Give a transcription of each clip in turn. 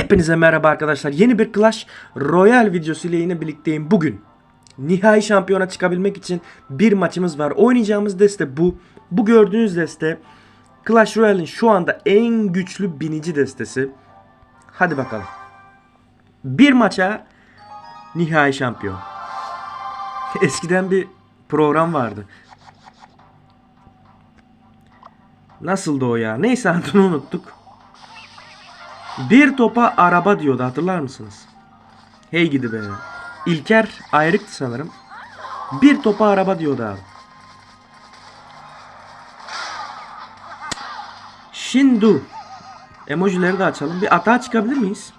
Hepinize merhaba arkadaşlar. Yeni bir Clash Royale videosu ile yine birlikteyim. Bugün nihai şampiyona çıkabilmek için bir maçımız var. Oynayacağımız deste bu. Bu gördüğünüz deste Clash Royale'in şu anda en güçlü binici destesi. Hadi bakalım. Bir maça nihai şampiyon. Eskiden bir program vardı. Nasıldı o ya? Neyse adını unuttuk. Bir topa araba diyordu hatırlar mısınız? Hey gidi be. İlker ayrıktı sanırım. Bir topa araba diyordu abi. Şimdi emojileri de açalım. Bir atağa çıkabilir miyiz?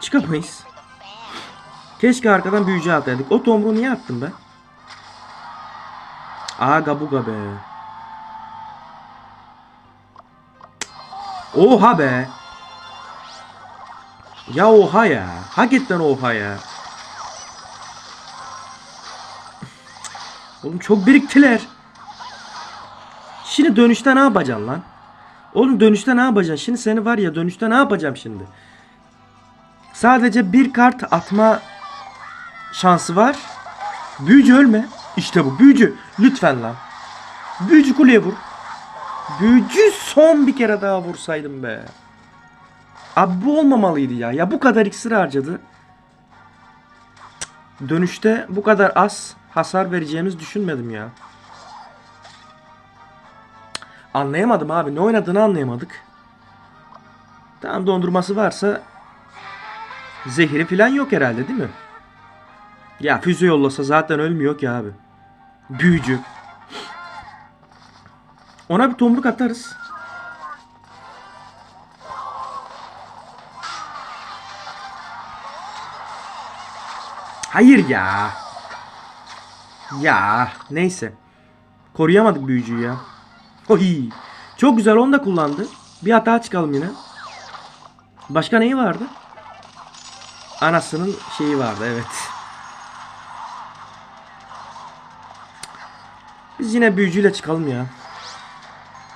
Çıkamayız. Keşke arkadan büyücü ataydık. O tomruğu niye attım ben? Aga buga be. Oha be. Ya oha ya. Hakikaten oha ya. Oğlum çok biriktiler. Şimdi dönüşte ne yapacaksın lan? Oğlum dönüşte ne yapacaksın? Şimdi seni var ya dönüşte ne yapacağım şimdi? Sadece bir kart atma şansı var. Büyücü ölme. İşte bu büyücü. Lütfen lan. Büyücü kuleye vur. Büyücü son bir kere daha vursaydım be. Abi bu olmamalıydı ya. Ya bu kadar iksir harcadı. Dönüşte bu kadar az hasar vereceğimizi düşünmedim ya. Anlayamadım abi. Ne oynadığını anlayamadık. Tamam dondurması varsa zehri falan yok herhalde değil mi? Ya füze yollasa zaten ölmüyor ki abi. Büyücü. Ona bir tomruk atarız. Hayır ya. Ya neyse. Koruyamadık büyücüyü ya. Oy. Çok güzel onu da kullandı. Bir hata çıkalım yine. Başka neyi vardı? Anasının şeyi vardı evet. Biz yine büyücüyle çıkalım ya.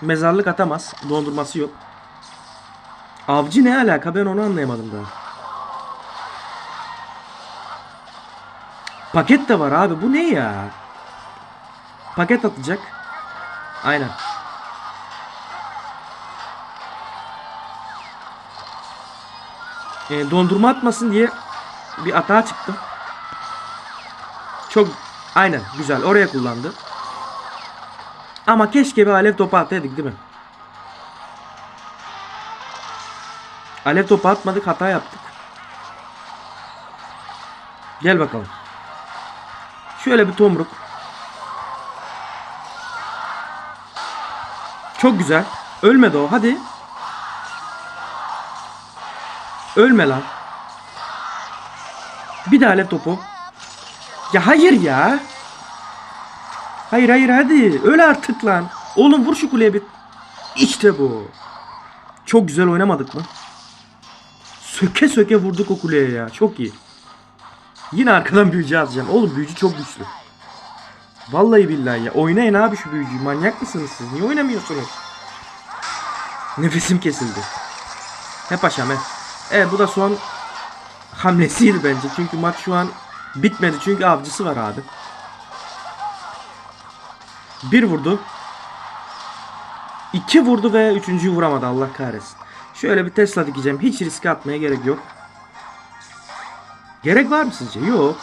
Mezarlık atamaz. Dondurması yok. Avcı ne alaka ben onu anlayamadım daha. Paket de var abi bu ne ya? Paket atacak. Aynen. E, dondurma atmasın diye bir atağa çıktım. Çok aynen güzel oraya kullandı. Ama keşke bir alev topu ataydık değil mi? Alev topu atmadık hata yaptık. Gel bakalım. Şöyle bir tomruk. Çok güzel. Ölmedi o. Hadi. Ölme lan. Bir daha alev topu. Ya hayır ya. Hayır hayır hadi. Öl artık lan. Oğlum vur şu kuleye bir. İşte bu. Çok güzel oynamadık mı? Söke söke vurduk o kuleye ya. Çok iyi. Yine arkadan büyücü atacağım. Oğlum büyücü çok güçlü. Vallahi billahi ya. Oynayın abi şu büyücüyü. Manyak mısınız siz? Niye oynamıyorsunuz? Nefesim kesildi. He paşam he. Evet bu da son hamlesiydi bence. Çünkü maç şu an bitmedi. Çünkü avcısı var abi. Bir vurdu. İki vurdu ve üçüncüyü vuramadı Allah kahretsin. Şöyle bir Tesla dikeceğim. Hiç riske atmaya gerek yok. Gerek var mı sizce? Yok.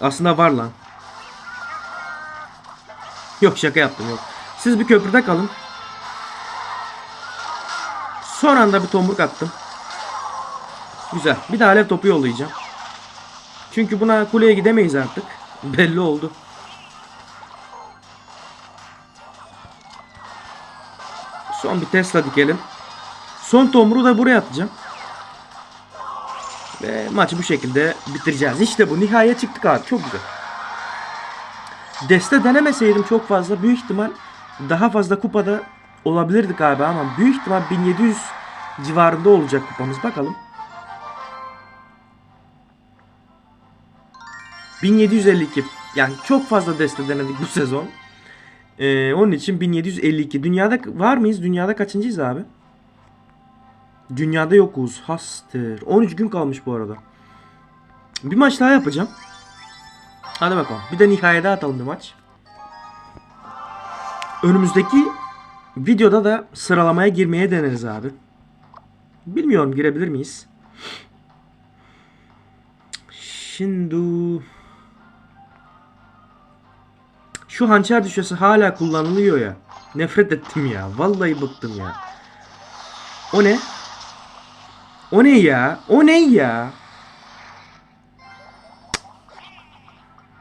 Aslında var lan. Yok şaka yaptım yok. Siz bir köprüde kalın. Son anda bir tomruk attım. Güzel. Bir de alev topu yollayacağım. Çünkü buna kuleye gidemeyiz artık. Belli oldu. Son bir Tesla dikelim. Son tomruğu da buraya atacağım. Ve maçı bu şekilde bitireceğiz. İşte bu. Nihayet çıktık abi. Çok güzel. Deste denemeseydim çok fazla. Büyük ihtimal daha fazla kupada olabilirdik abi ama büyük ihtimal 1700 civarında olacak kupamız. Bakalım. 1752. Yani çok fazla deste denedik bu sezon. Ee, onun için 1752. Dünyada var mıyız? Dünyada kaçıncıyız abi? Dünyada yokuz. Hastır. 13 gün kalmış bu arada. Bir maç daha yapacağım. Hadi bakalım. Bir de nihayede atalım bir maç. Önümüzdeki videoda da sıralamaya girmeye deneriz abi. Bilmiyorum girebilir miyiz? Şimdi şu hançer düşesi hala kullanılıyor ya. Nefret ettim ya. Vallahi bıktım ya. O ne? O ne ya? O ne ya?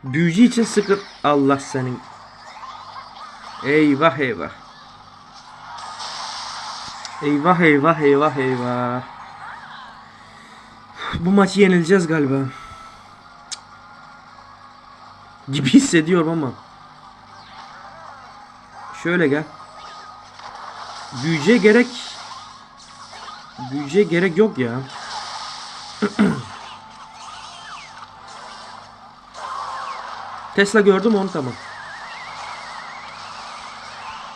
Büyücü için sıkı... Allah senin... Eyvah eyvah. Eyvah eyvah eyvah eyvah. Bu maçı yenileceğiz galiba. Gibi hissediyorum ama. Şöyle gel. Büyücüye gerek Büyücüye gerek yok ya. Tesla gördüm onu tamam.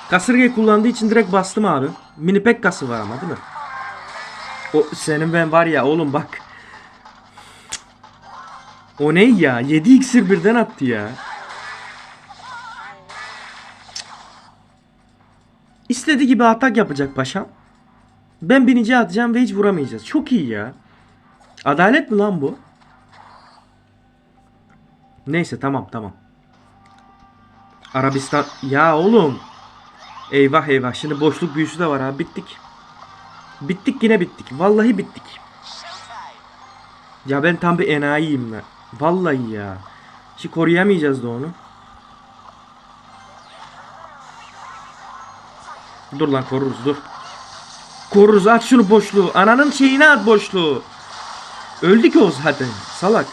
Kasırgayı kullandığı için direkt bastım abi. Mini pek kası var ama değil mi? O senin ben var ya oğlum bak. O ne ya? 7 iksir birden attı ya. İstediği gibi atak yapacak paşam. Ben binici atacağım ve hiç vuramayacağız. Çok iyi ya. Adalet mi lan bu? Neyse tamam tamam. Arabistan ya oğlum. Eyvah eyvah şimdi boşluk büyüsü de var ha bittik. Bittik yine bittik. Vallahi bittik. Ya ben tam bir enayiyim ben. Vallahi ya. Şimdi koruyamayacağız da onu. Dur lan koruruz dur. Koruruz at şunu boşluğu. Ananın şeyine at boşluğu. Öldü ki o zaten. Salak.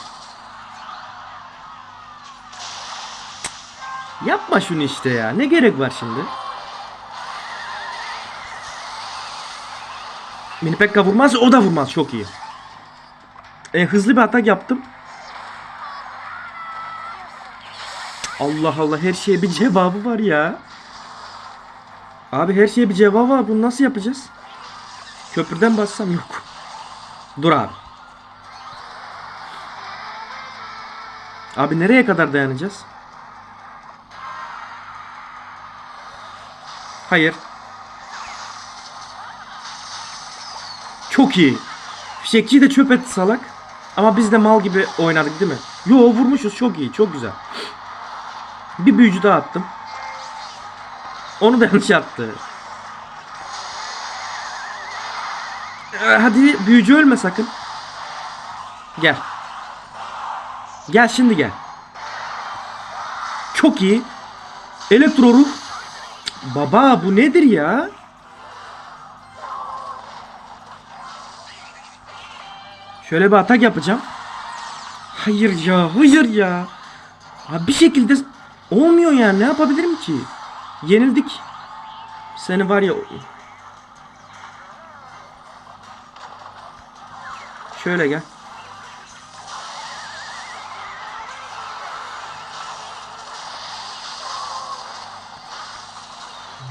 Yapma şunu işte ya. Ne gerek var şimdi? Mini Pekka vurmaz o da vurmaz. Çok iyi. E, hızlı bir atak yaptım. Allah Allah her şeye bir cevabı var ya. Abi her şeye bir cevabı var. Bunu nasıl yapacağız? Köprüden bassam yok. Dur abi. Abi nereye kadar dayanacağız? Hayır. Çok iyi. Fişekçiyi de çöp etti salak. Ama biz de mal gibi oynadık değil mi? Yo vurmuşuz çok iyi çok güzel. Bir büyücü daha attım. Onu da yanlış attı. Hadi büyücü ölme sakın. Gel. Gel şimdi gel. Çok iyi. Elektro ruh. Baba bu nedir ya? Şöyle bir atak yapacağım. Hayır ya, hayır ya. Abi bir şekilde olmuyor yani. Ne yapabilirim ki? Yenildik. Seni var ya. Şöyle gel.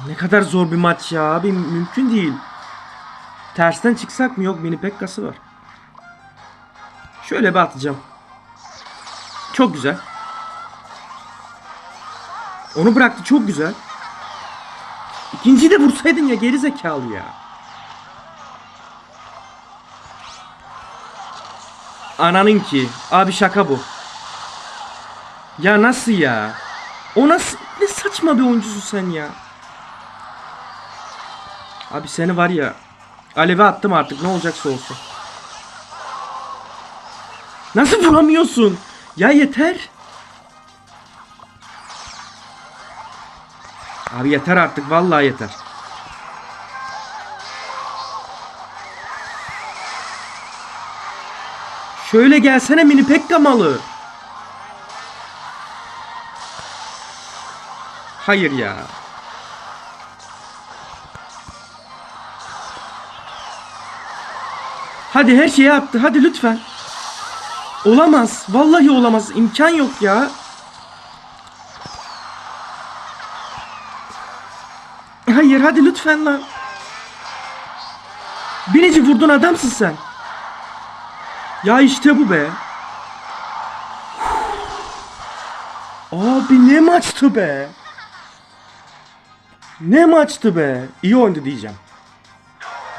Ne kadar zor bir maç ya abi mümkün değil. Tersten çıksak mı yok mini pekkası var. Şöyle bir atacağım. Çok güzel. Onu bıraktı çok güzel. İkinciyi de vursaydın ya geri zekalı ya. Ananın ki. Abi şaka bu. Ya nasıl ya? O nasıl? Ne saçma bir oyuncusun sen ya. Abi seni var ya. Aleve attım artık ne olacaksa olsun. Nasıl vuramıyorsun? Ya yeter. Abi yeter artık vallahi yeter. Şöyle gelsene mini pekka malı. Hayır ya. Hadi her şeyi attı. Hadi lütfen. Olamaz. Vallahi olamaz. İmkan yok ya. Hayır hadi lütfen lan. Binici vurdun adamsın sen. Ya işte bu be. Abi ne maçtı be. Ne maçtı be. İyi oynadı diyeceğim.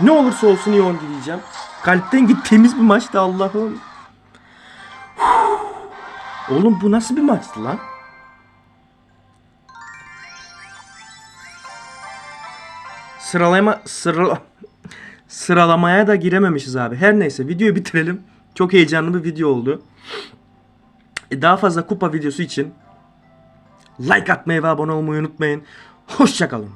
Ne olursa olsun iyi oynadı diyeceğim. Kalpten gittiğimiz bir maçtı Allah'ım. Oğlum bu nasıl bir maçtı lan? Sıralama sırala sıralamaya da girememişiz abi. Her neyse videoyu bitirelim. Çok heyecanlı bir video oldu. E, Daha fazla kupa videosu için like atmayı ve abone olmayı unutmayın. Hoşçakalın.